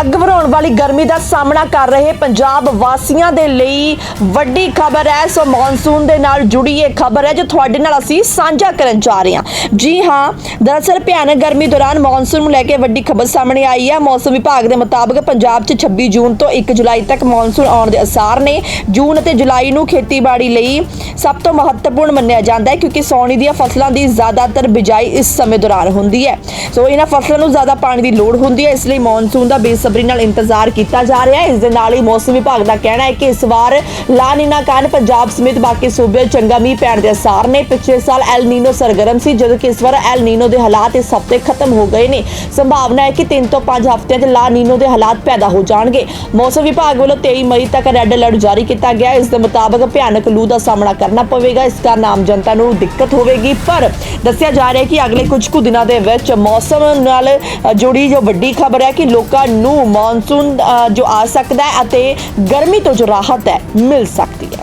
ਅੱਗ ਵਰਾਉਣ ਵਾਲੀ ਗਰਮੀ ਦਾ ਸਾਹਮਣਾ ਕਰ ਰਹੇ ਪੰਜਾਬ ਵਾਸੀਆਂ ਦੇ ਲਈ ਵੱਡੀ ਖਬਰ ਹੈ। ਸੋ ਮੌਨਸੂਨ ਦੇ ਨਾਲ ਜੁੜੀ ਇਹ ਖਬਰ ਹੈ ਜੋ ਤੁਹਾਡੇ ਨਾਲ ਅਸੀਂ ਸਾਂਝਾ ਕਰਨ ਜਾ ਰਹੇ ਹਾਂ। ਜੀ ਹਾਂ, ਦਰਅਸਲ ਭਿਆਨਕ ਗਰਮੀ ਦੌਰਾਨ ਮੌਨਸੂਨ ਨੂੰ ਲੈ ਕੇ ਵੱਡੀ ਖਬਰ ਸਾਹਮਣੇ ਆਈ ਹੈ। ਮੌਸਮ ਵਿਭਾਗ ਦੇ ਮੁਤਾਬਕ ਪੰਜਾਬ 'ਚ 26 ਜੂਨ ਤੋਂ 1 ਜੁਲਾਈ ਤੱਕ ਮੌਨਸੂਨ ਆਉਣ ਦੇ ਅਸਾਰ ਨੇ। ਜੂਨ ਅਤੇ ਜੁਲਾਈ ਨੂੰ ਖੇਤੀਬਾੜੀ ਲਈ ਸਭ ਤੋਂ ਮਹੱਤਵਪੂਰਨ ਮੰਨਿਆ ਜਾਂਦਾ ਹੈ ਕਿਉਂਕਿ ਸੌਣੀ ਦੀਆਂ ਫਸਲਾਂ ਦੀ ਜ਼ਿਆਦਾਤਰ ਬਿਜਾਈ ਇਸ ਸਮੇਂ ਦੌਰਾਨ ਹੁੰਦੀ ਹੈ। ਸੋ ਇਹਨਾਂ ਫਸਲਾਂ ਨੂੰ ਜ਼ਿਆਦਾ ਪਾਣੀ ਦੀ ਲੋੜ ਹੁੰਦੀ ਹੈ, ਇਸ ਲਈ ਮੌਨਸੂਨ ਦਾ ਬੇਸ ਬੇਸਬਰੀ ਨਾਲ ਇੰਤਜ਼ਾਰ ਕੀਤਾ ਜਾ ਰਿਹਾ ਹੈ। ਇਸ ਦੇ ਨਾਲ ਹੀ ਮੌਸਮ ਵਿਭਾਗ ਦਾ ਕਹਿਣਾ ਹੈ ਕਿ ਇਸ ਵਾਰ ਲਾ ਨੀਨਾ ਕਾਰਨ ਪੰਜਾਬ ਸਮੇਤ ਬਾਕੀ ਸੂਬੇ ਚੰਗਾ ਮੀਂਹ ਪੈਣ ਦੇ ਅਸਾਰ ਨੇ। ਪਿਛਲੇ ਸਾਲ ਐਲ ਨੀਨੋ ਸਰਗਰਮ ਸੀ, ਜਦੋਂ ਕਿ ਇਸ ਵਾਰ ਐਲ ਨੀਨੋ ਦੇ ਹਾਲਾਤ ਇਸ ਹਫ਼ਤੇ ਖਤਮ ਹੋ ਗਏ ਨੇ। ਸੰਭਾਵਨਾ ਹੈ ਕਿ 3 ਤੋਂ 5 ਹਫ਼ਤਿਆਂ 'ਚ ਲਾ ਨੀਨੋ ਦੇ ਹਾਲਾਤ ਪੈਦਾ ਹੋ ਜਾਣਗੇ। ਮੌਸਮ ਵਿਭਾਗ ਵੱਲੋਂ 23 ਮਈ ਤੱਕ ਰੈੱਡ ਅਲਰਟ ਜਾਰੀ ਕੀਤਾ ਗਿਆ। ਇਸ ਦੇ ਮੁਤਾਬਕ ਭਿਆਨਕ ਲੂ ਦਾ ਸਾਹਮਣਾ ਕਰਨਾ ਪਵੇਗਾ। ਇਸ ਕਾਰਨ ਆਮ ਜਨਤਾ ਨੂੰ ਦਿੱਕਤ ਹੋਵੇਗੀ। ਪਰ ਦੱਸਿਆ ਜਾ ਰਿਹਾ ਹੈ ਕਿ ਅਗਲੇ ਕੁਝ ਕੁ ਦਿਨਾਂ ਦੇ ਵਿੱਚ ਮੌਸਮ ਨਾਲ ਜੁੜੀ ਜੋ ਵੱਡੀ ਖਬਰ ਹੈ ਕਿ ਲੋਕਾਂ ਨੂੰ ਮੌਨਸੂਨ ਅ, ਜੋ ਆ ਸਕਦਾ ਹੈ ਅਤੇ ਗਰਮੀ ਤੋਂ ਜੋ ਰਾਹਤ ਹੈ ਮਿਲ ਸਕਦੀ ਹੈ।